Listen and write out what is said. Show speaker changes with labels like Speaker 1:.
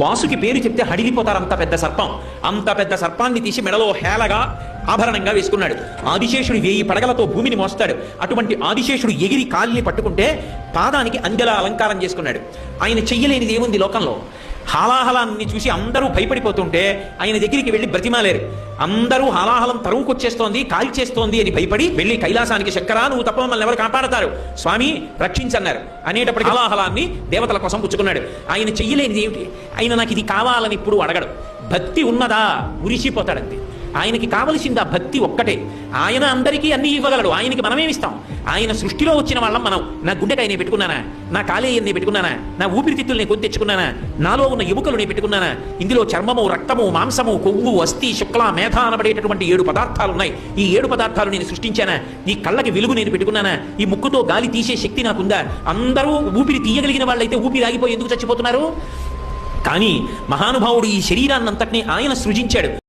Speaker 1: వాసుకి పేరు చెప్తే హడిలిపోతారు అంత పెద్ద సర్పం. అంత పెద్ద సర్పాన్ని తీసి మెడలో హేళగా ఆభరణంగా వేసుకున్నాడు. ఆదిశేషుడు వేయి పడగలతో భూమిని మోస్తాడు. అటువంటి ఆదిశేషుడు ఎగిరి కాలిని పట్టుకుంటే పాదానికి అంజల అలంకారం చేసుకున్నాడు. ఆయన చెయ్యలేనిది ఏముంది లోకంలో? హాలాహలాన్ని చూసి అందరూ భయపడిపోతుంటే ఆయన దగ్గరికి వెళ్ళి బ్రతిమాలేరు. అందరూ హాలాహలం తరువుకొచ్చేస్తోంది కాల్చేస్తోంది అని భయపడి వెళ్ళి కైలాసానికి శక్కరా నువ్వు తప్ప మమ్మల్ని ఎవరు కాపాడతారు? స్వామి రక్షించన్నారు. అనేటప్పటికి హాలాహలాన్ని దేవతల కోసం పుచ్చుకున్నాడు. ఆయన చెయ్యలేనిది ఏమిటి? ఆయన నాకు ఇది కావాలని ఇప్పుడు అడగడు. భక్తి ఉన్నదా? ఉరిసిపోతాడంతే ఆయనకి కావలసింది ఆ భక్తి ఒక్కటే. ఆయన అందరికీ అన్ని ఇవ్వగలడు. ఆయనకి మనమేమిస్తాం? ఆయన సృష్టిలో వచ్చిన వాళ్ళం మనం. నా గుండెకాయ నేను పెట్టుకున్నానా? నా కాలేయం నేను పెట్టుకున్నానా? నా ఊపిరితిత్తులు నేను కొని తెచ్చుకున్నానా? నాలో ఉన్న ఎముకలు నేను పెట్టుకున్నానా? ఇందులో చర్మము రక్తము మాంసము కొవ్వు అస్థి శుక్ల మేధ అనబడేటటువంటి ఏడు పదార్థాలు ఉన్నాయి ఈ ఏడు పదార్థాలు నేను సృష్టించానా? ఈ కళ్ళకి వెలుగు నేను పెట్టుకున్నానా? ఈ ముక్కుతో గాలి తీసే శక్తి నాకుందా? అందరూ ఊపిరి తీయగలిగిన వాళ్ళైతే ఊపిరి ఆగిపోయి ఎందుకు చచ్చిపోతున్నారు? కానీ మహానుభావుడు ఈ శరీరాన్నంతటినీ ఆయన సృజించాడు.